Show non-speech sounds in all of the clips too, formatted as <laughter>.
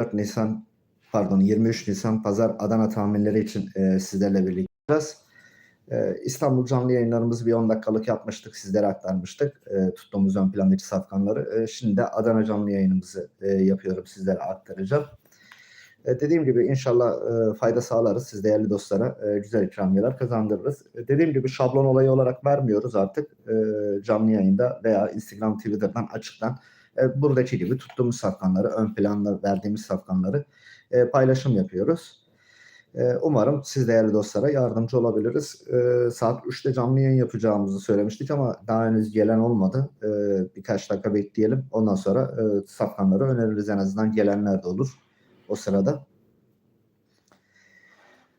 4 Nisan pardon 23 Nisan Pazar Adana tahminleri için e, sizlerle birlikteyiz. E, İstanbul canlı yayınlarımızı bir 10 dakikalık yapmıştık. Sizlere aktarmıştık. E, tuttuğumuz ön plandaki safkanları. E, şimdi de Adana canlı yayınımızı e, yapıyorum. Sizlere aktaracağım. E, dediğim gibi inşallah e, fayda sağlarız. Siz değerli dostlara e, güzel ikramiyeler kazandırırız. E, dediğim gibi şablon olayı olarak vermiyoruz artık. E, canlı yayında veya Instagram, Twitter'dan açıktan e, buradaki gibi tuttuğumuz safkanları, ön planda verdiğimiz safkanları e, paylaşım yapıyoruz. E, umarım siz değerli dostlara yardımcı olabiliriz. E, saat 3'te canlı yayın yapacağımızı söylemiştik ama daha henüz gelen olmadı. E, birkaç dakika bekleyelim. Ondan sonra e, safkanları öneririz en azından gelenler de olur o sırada.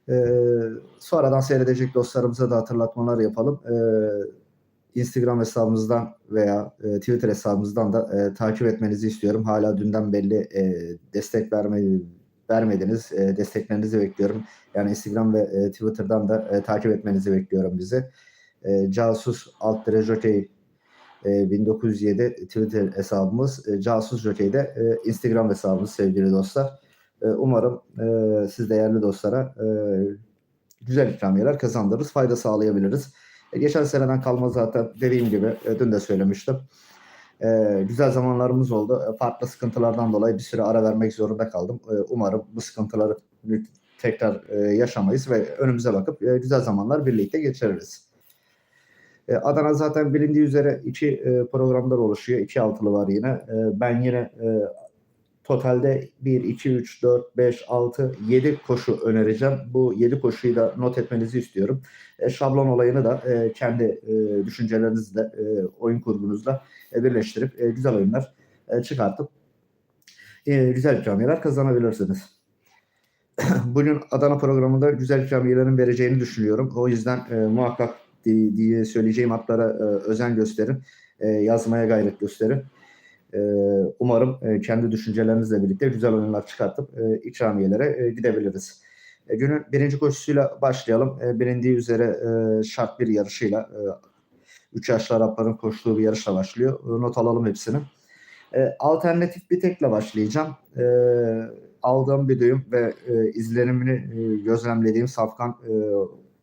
Ee, sonradan seyredecek dostlarımıza da hatırlatmalar yapalım. Ee, Instagram hesabımızdan veya e, Twitter hesabımızdan da e, takip etmenizi istiyorum. Hala dünden belli e, destek vermeyi vermediniz. E, desteklerinizi bekliyorum. Yani Instagram ve e, Twitter'dan da e, takip etmenizi bekliyorum bizi. E, casus alt jokey e, 1907 Twitter hesabımız. E, casus jokey de e, Instagram hesabımız sevgili dostlar. E, umarım e, siz değerli dostlara e, güzel ikramiyeler kazandırırız, fayda sağlayabiliriz. E, geçen seneden kalma zaten dediğim gibi e, dün de söylemiştim. E, güzel zamanlarımız oldu. E, farklı sıkıntılardan dolayı bir süre ara vermek zorunda kaldım. E, umarım bu sıkıntıları tekrar e, yaşamayız ve önümüze bakıp e, güzel zamanlar birlikte geçiririz. E, Adana zaten bilindiği üzere iki e, programlar oluşuyor. İki altılı var yine. E, ben yine e, Totalde 1, 2, 3, 4, 5, 6, 7 koşu önereceğim. Bu 7 koşuyu da not etmenizi istiyorum. E, şablon olayını da e, kendi e, düşüncelerinizle, e, oyun kurgunuzla e, birleştirip e, güzel oyunlar e, çıkartıp e, güzel ikramiyeler kazanabilirsiniz. <clears throat> Bugün Adana programında güzel ikramiyelerin vereceğini düşünüyorum. O yüzden e, muhakkak diye söyleyeceğim hatlara e, özen gösterin. E, yazmaya gayret gösterin. Ee, umarım e, kendi düşüncelerinizle birlikte güzel oyunlar çıkartıp e, ikramiyelere e, gidebiliriz. Günün birinci koşusuyla başlayalım. Bilindiği üzere şart bir yarışıyla 3 yaşlı Arapların koştuğu bir yarışla başlıyor. Not alalım hepsini. Alternatif bir tekle başlayacağım. Aldığım bir duyum ve izlenimini gözlemlediğim Safkan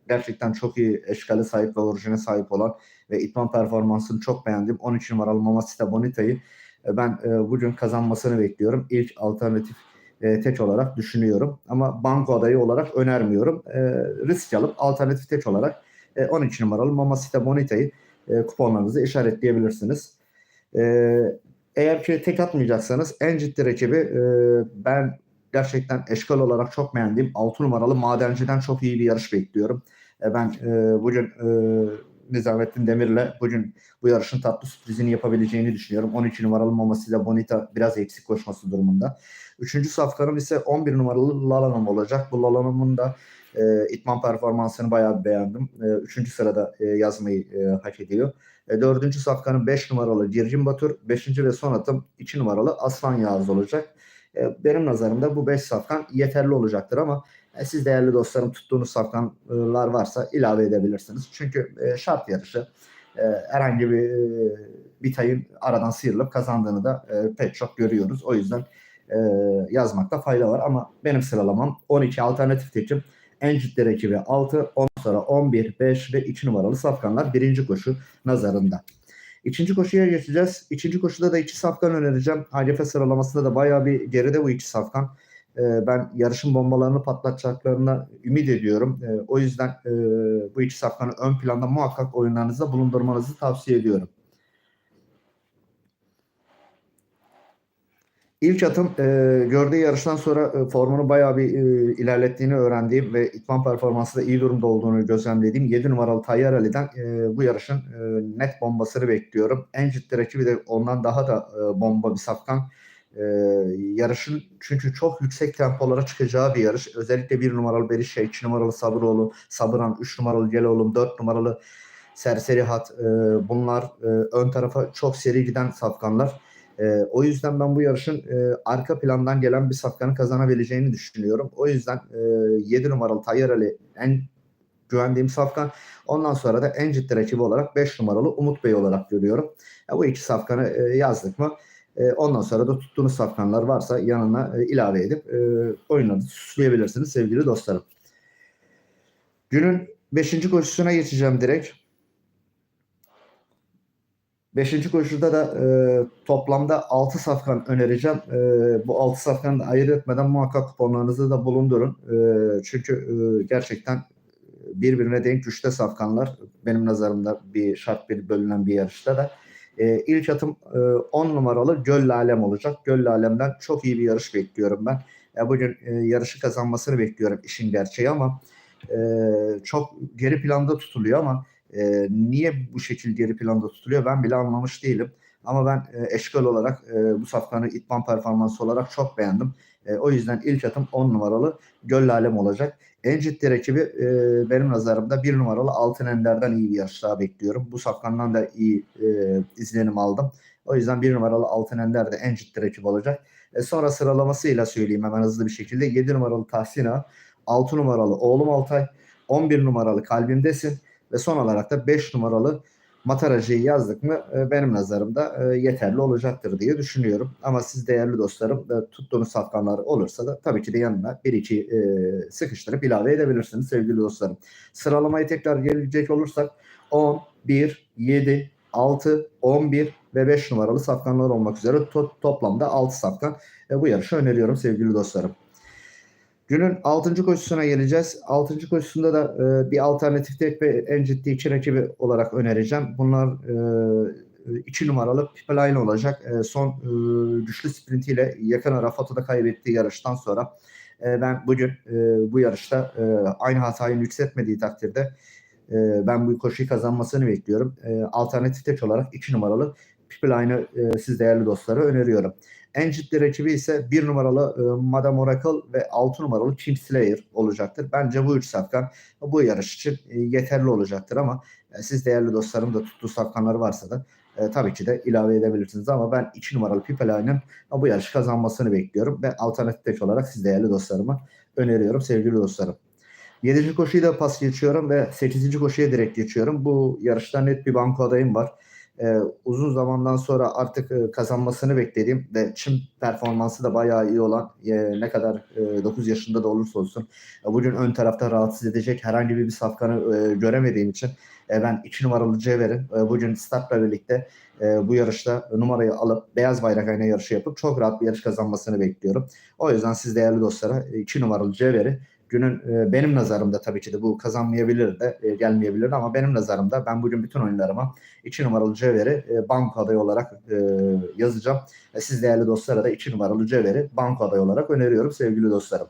gerçekten çok iyi eşkale sahip ve orijine sahip olan ve itman performansını çok beğendim. 13 numaralı Mamacita Bonita'yı e, ben e, bugün kazanmasını bekliyorum. İlk alternatif e, tek olarak düşünüyorum. Ama banko adayı olarak önermiyorum. E, risk alıp alternatif tek olarak e, 12 numaralı Mamacita Bonita'yı e, kuponlarınızı işaretleyebilirsiniz. E, eğer ki tek atmayacaksanız en ciddi rakibi e, ben gerçekten eşkal olarak çok beğendiğim 6 numaralı Madenci'den çok iyi bir yarış bekliyorum. E, ben e, bugün e, Nizamettin Demir'le bugün bu yarışın tatlı sürprizini yapabileceğini düşünüyorum. 12 numaralı Mamasila Bonita biraz eksik koşması durumunda. Üçüncü safkanım ise 11 numaralı Lalanım olacak. Bu Lalanım'ın da e, itman performansını bayağı beğendim. E, üçüncü sırada e, yazmayı e, hak ediyor. E, dördüncü safkanın 5 numaralı Circin Batur. Beşinci ve son atım 2 numaralı Aslan Yağız olacak. E, benim nazarımda bu 5 safkan yeterli olacaktır ama e, siz değerli dostlarım tuttuğunuz safkanlar varsa ilave edebilirsiniz. Çünkü e, şart yarışı e, herhangi bir bir tayın aradan sıyrılıp kazandığını da pek çok görüyoruz. O yüzden yazmakta fayda var ama benim sıralamam 12 alternatif tekim. En ciddi rakibi 6, ondan sonra 11, 5 ve 2 numaralı safkanlar birinci koşu nazarında. İkinci koşuya geçeceğiz. İkinci koşuda da iki safkan önereceğim. AGF sıralamasında da bayağı bir geride bu iki safkan. Ee, ben yarışın bombalarını patlatacaklarına ümit ediyorum. Ee, o yüzden e, bu iki safkanı ön planda muhakkak oyunlarınızda bulundurmanızı tavsiye ediyorum. İlk atım e, gördüğü yarıştan sonra e, formunu bayağı bir e, ilerlettiğini öğrendiğim ve itman performansı da iyi durumda olduğunu gözlemlediğim 7 numaralı Tayyar Ali'den e, bu yarışın e, net bombasını bekliyorum. En ciddi rakibi de ondan daha da e, bomba bir safkan. E, yarışın çünkü çok yüksek tempolara çıkacağı bir yarış. Özellikle bir numaralı Berişe, 2 numaralı Sabıroğlu, Sabıran, 3 numaralı Geloğlu, 4 numaralı Serseri Hat. E, bunlar e, ön tarafa çok seri giden safkanlar. E, o yüzden ben bu yarışın e, arka plandan gelen bir safkanı kazanabileceğini düşünüyorum. O yüzden e, 7 numaralı Tayyar Ali en güvendiğim safkan. Ondan sonra da en ciddi rakibi olarak 5 numaralı Umut Bey olarak görüyorum. Ya, bu iki safkanı e, yazdık mı E, ondan sonra da tuttuğunuz safkanlar varsa yanına e, ilave edip e, oyunları süsleyebilirsiniz sevgili dostlarım. Günün 5. koşusuna geçeceğim direkt. Beşinci koşuda da e, toplamda 6 safkan önereceğim. E, bu 6 safkanı da ayırt etmeden muhakkak kuponlarınızı da bulundurun. E, çünkü e, gerçekten birbirine denk güçte safkanlar. Benim nazarımda bir şart bir bölünen bir yarışta da. E, ilk atım 10 numaralı Göl Alem olacak. Göl Alem'den çok iyi bir yarış bekliyorum ben. E, bugün e, yarışı kazanmasını bekliyorum işin gerçeği ama e, çok geri planda tutuluyor ama e, niye bu şekilde geri planda tutuluyor ben bile anlamış değilim. Ama ben e, eşkal olarak e, bu safkanı itman performansı olarak çok beğendim. E, o yüzden ilk atım 10 numaralı Göl Alem olacak. En ciddi rakibi e, benim nazarımda 1 numaralı Altın Ender'den iyi bir yarış bekliyorum. Bu safkandan da iyi e, izlenim aldım. O yüzden 1 numaralı Altın Ender de en ciddi rakip olacak. E, sonra sıralamasıyla söyleyeyim hemen hızlı bir şekilde. 7 numaralı Tahsina, 6 numaralı Oğlum Altay, 11 numaralı Kalbimdesin ve son olarak da 5 numaralı Mataracı'yı yazdık mı e, benim nazarımda e, yeterli olacaktır diye düşünüyorum. Ama siz değerli dostlarım e, tuttuğunuz safkanlar olursa da tabii ki de yanına 1-2 sıkıştırıp ilave edebilirsiniz sevgili dostlarım. Sıralamayı tekrar gelecek olursak 10, 1, 7, 6, 11 ve 5 numaralı safkanlar olmak üzere to- toplamda 6 safkan bu yarışı öneriyorum sevgili dostlarım. Günün 6. koşusuna geleceğiz. 6. koşusunda da e, bir alternatif tek ve en ciddi iki rakibi olarak önereceğim. Bunlar e, 2 numaralı Pipeline olacak. E, son e, güçlü sprintiyle yakın ara Fato'da kaybettiği yarıştan sonra e, ben bugün e, bu yarışta e, aynı hatayı yükseltmediği takdirde e, ben bu koşuyu kazanmasını bekliyorum. E, alternatif tek olarak 2 numaralı Pipeline'ı e, siz değerli dostlara öneriyorum. En ciddi rakibi ise 1 numaralı e, Madame Oracle ve 6 numaralı Kingslayer olacaktır. Bence bu üç safkan bu yarış için e, yeterli olacaktır ama e, siz değerli dostlarım da tuttuğu safkanları varsa da e, tabii ki de ilave edebilirsiniz ama ben 2 numaralı Pipeline'ın bu yarışı kazanmasını bekliyorum ve alternatif olarak siz değerli dostlarıma öneriyorum sevgili dostlarım. 7. koşuyu da pas geçiyorum ve 8. koşuya direkt geçiyorum. Bu yarışta net bir banko adayım var e, uzun zamandan sonra artık e, kazanmasını beklediğim ve çim performansı da bayağı iyi olan e, ne kadar e, 9 yaşında da olursa olsun e, bugün ön tarafta rahatsız edecek herhangi bir, bir safkanı göremediğim için ben 2 numaralı Cevher'in e, bugün startla birlikte bu yarışta numarayı alıp beyaz bayrak ayna yarışı yapıp çok rahat bir yarış kazanmasını bekliyorum. O yüzden siz değerli dostlara 2 numaralı Cevher'i günün e, benim nazarımda tabii ki de bu kazanmayabilir de e, gelmeyebilir ama benim nazarımda ben bugün bütün oyunlarıma 2 numaralı Cevher'i e, banko adayı olarak e, yazacağım. E, siz değerli dostlara da 2 numaralı Cevher'i banko adayı olarak öneriyorum sevgili dostlarım.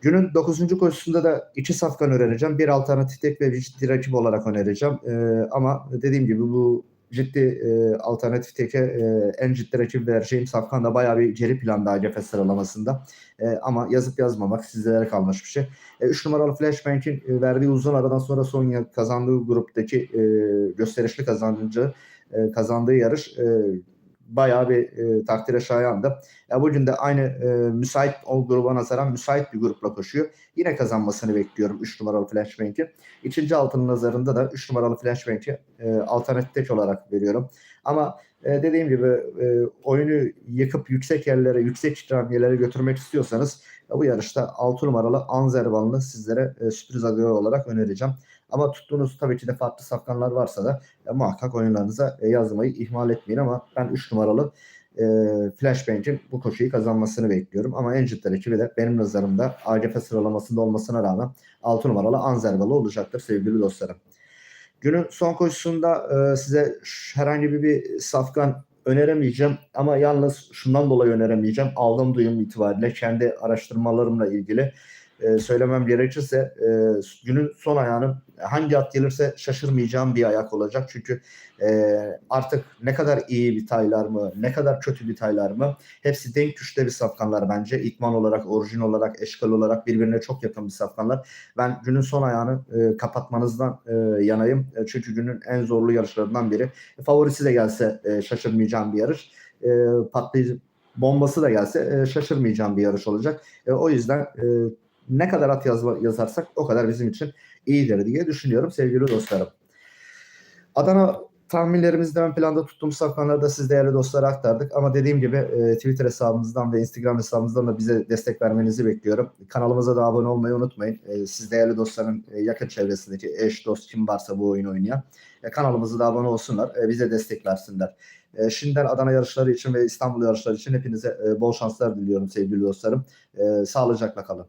Günün 9. koşusunda da iki safkan önereceğim. Bir alternatif tek ve bir rakip olarak önereceğim. E, ama dediğim gibi bu ciddi e, alternatif teke e, en ciddi rakip vereceğim Safkan da bayağı bir geri planda AGF sıralamasında. E, ama yazıp yazmamak sizlere kalmış bir şey. 3 e, numaralı Flashbank'in e, verdiği uzun aradan sonra son kazandığı gruptaki e, gösterişli kazancı e, kazandığı yarış e, bayağı bir e, takdire şayandı. Ya bugün de aynı e, müsait o gruba nazaran müsait bir grupla koşuyor. Yine kazanmasını bekliyorum 3 numaralı Flashbank'i. İkinci altının nazarında da 3 numaralı Flashbank'i e, alternatif olarak veriyorum. Ama e, dediğim gibi e, oyunu yıkıp yüksek yerlere, yüksek ikramiyelere götürmek istiyorsanız bu yarışta 6 numaralı Anzervan'ı sizlere e, sürpriz aday olarak önereceğim. Ama tuttuğunuz tabii ki de farklı safkanlar varsa da e, muhakkak oyunlarınıza e, yazmayı ihmal etmeyin ama ben 3 numaralı e, Flashbank'in bu koşuyu kazanmasını bekliyorum. Ama ciddi rakibi de benim nazarımda AGF sıralamasında olmasına rağmen 6 numaralı Anzervalı olacaktır sevgili dostlarım. Günün son koşusunda e, size herhangi bir, bir safkan öneremeyeceğim ama yalnız şundan dolayı öneremeyeceğim. Aldığım duyum itibariyle kendi araştırmalarımla ilgili e, söylemem gerekirse e, günün son ayağının hangi at gelirse şaşırmayacağım bir ayak olacak. Çünkü e, artık ne kadar iyi bir taylar mı, ne kadar kötü bir taylar mı hepsi denk güçte bir safkanlar bence. İkman olarak, orijin olarak, eşkal olarak birbirine çok yakın bir safkanlar. Ben günün son ayağını e, kapatmanızdan e, yanayım. E, çünkü günün en zorlu yarışlarından biri. Favorisi de gelse e, şaşırmayacağım bir yarış. E, patlayıcı bombası da gelse e, şaşırmayacağım bir yarış olacak. E, o yüzden e, ne kadar at yazma, yazarsak o kadar bizim için iyidir diye düşünüyorum sevgili dostlarım. Adana tahminlerimizde ön planda tuttuğumuz safkanları da siz değerli dostlara aktardık. Ama dediğim gibi e, Twitter hesabımızdan ve Instagram hesabımızdan da bize destek vermenizi bekliyorum. Kanalımıza da abone olmayı unutmayın. E, siz değerli dostların e, yakın çevresindeki eş, dost kim varsa bu oyunu oynayan e, kanalımıza da abone olsunlar. E, bize destek versinler. E, şimdiden Adana yarışları için ve İstanbul yarışları için hepinize e, bol şanslar diliyorum sevgili dostlarım. E, sağlıcakla kalın.